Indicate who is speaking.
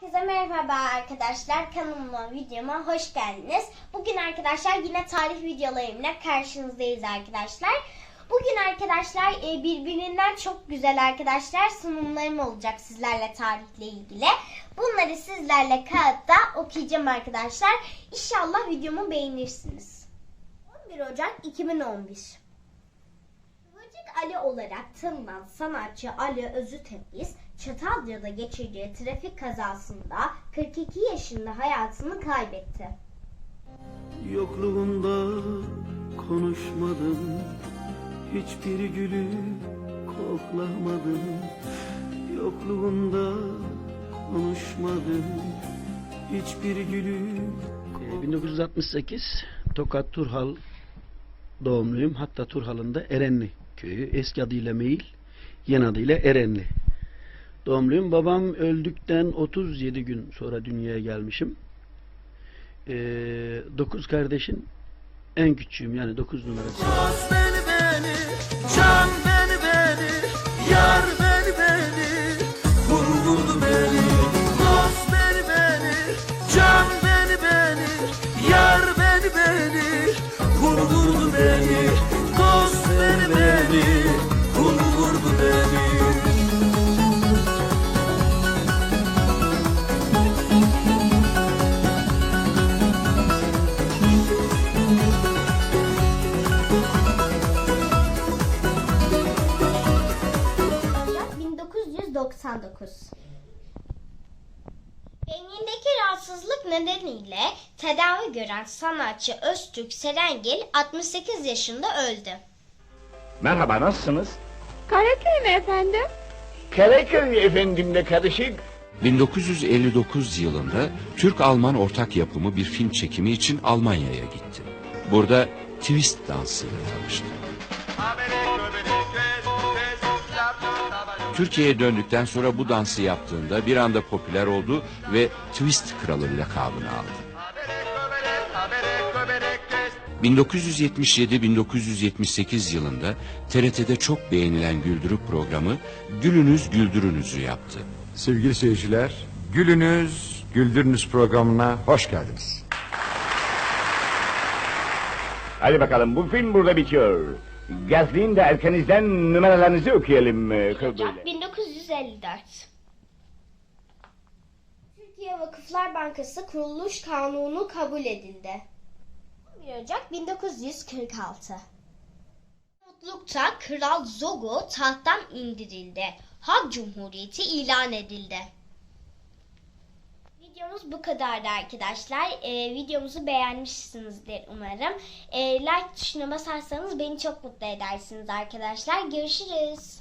Speaker 1: Herkese merhaba arkadaşlar. Kanalıma, videoma hoş geldiniz. Bugün arkadaşlar yine tarih videolarımla karşınızdayız arkadaşlar. Bugün arkadaşlar e, birbirinden çok güzel arkadaşlar sunumlarım olacak sizlerle tarihle ilgili. Bunları sizlerle kağıtta okuyacağım arkadaşlar. İnşallah videomu beğenirsiniz. 11 Ocak 2011 Kıvırcık Ali olarak tanınan sanatçı Ali Özütepiz, Çatalca'da geçirdiği trafik kazasında 42 yaşında hayatını kaybetti.
Speaker 2: Yokluğunda konuşmadım Hiçbir gülü koklamadım Yokluğunda konuşmadım Hiçbir gülü
Speaker 3: Ee, 1968 Tokat Turhal doğumluyum. Hatta Turhal'ın da Erenli köyü. Eski adıyla Meyil, yeni adıyla Erenli. Doğumluyum. Babam öldükten 37 gün sonra dünyaya gelmişim. 9 kardeşin en küçüğüm yani 9 numarası.
Speaker 2: Beni beni, beni beni
Speaker 1: 1999 Beynindeki rahatsızlık nedeniyle tedavi gören sanatçı Öztürk Serengil 68 yaşında öldü.
Speaker 4: Merhaba nasılsınız?
Speaker 5: Karaköy mü efendim?
Speaker 4: Karaköy efendimle karışık
Speaker 6: 1959 yılında Türk-Alman ortak yapımı bir film çekimi için Almanya'ya gitti. Burada twist dansıyla tanıştı. Türkiye'ye döndükten sonra bu dansı yaptığında bir anda popüler oldu ve Twist Kralı lakabını aldı. 1977-1978 yılında TRT'de çok beğenilen Güldürü programı Gülünüz Güldürünüz'ü yaptı.
Speaker 7: Sevgili seyirciler, Gülünüz, Güldürünüz programına hoş geldiniz.
Speaker 4: Hadi bakalım bu film burada bitiyor. Gazlayın da erkenizden numaralarınızı okuyalım. e,
Speaker 1: Ocak
Speaker 4: böyle.
Speaker 1: 1954 Türkiye Vakıflar Bankası Kuruluş Kanunu kabul edildi. 11 Ocak 1946 Mutlulukta Kral Zogo tahttan indirildi. Halk Cumhuriyeti ilan edildi. Videomuz bu kadardı arkadaşlar. Ee, videomuzu beğenmişsinizdir umarım. Ee, like tuşuna basarsanız beni çok mutlu edersiniz arkadaşlar. Görüşürüz.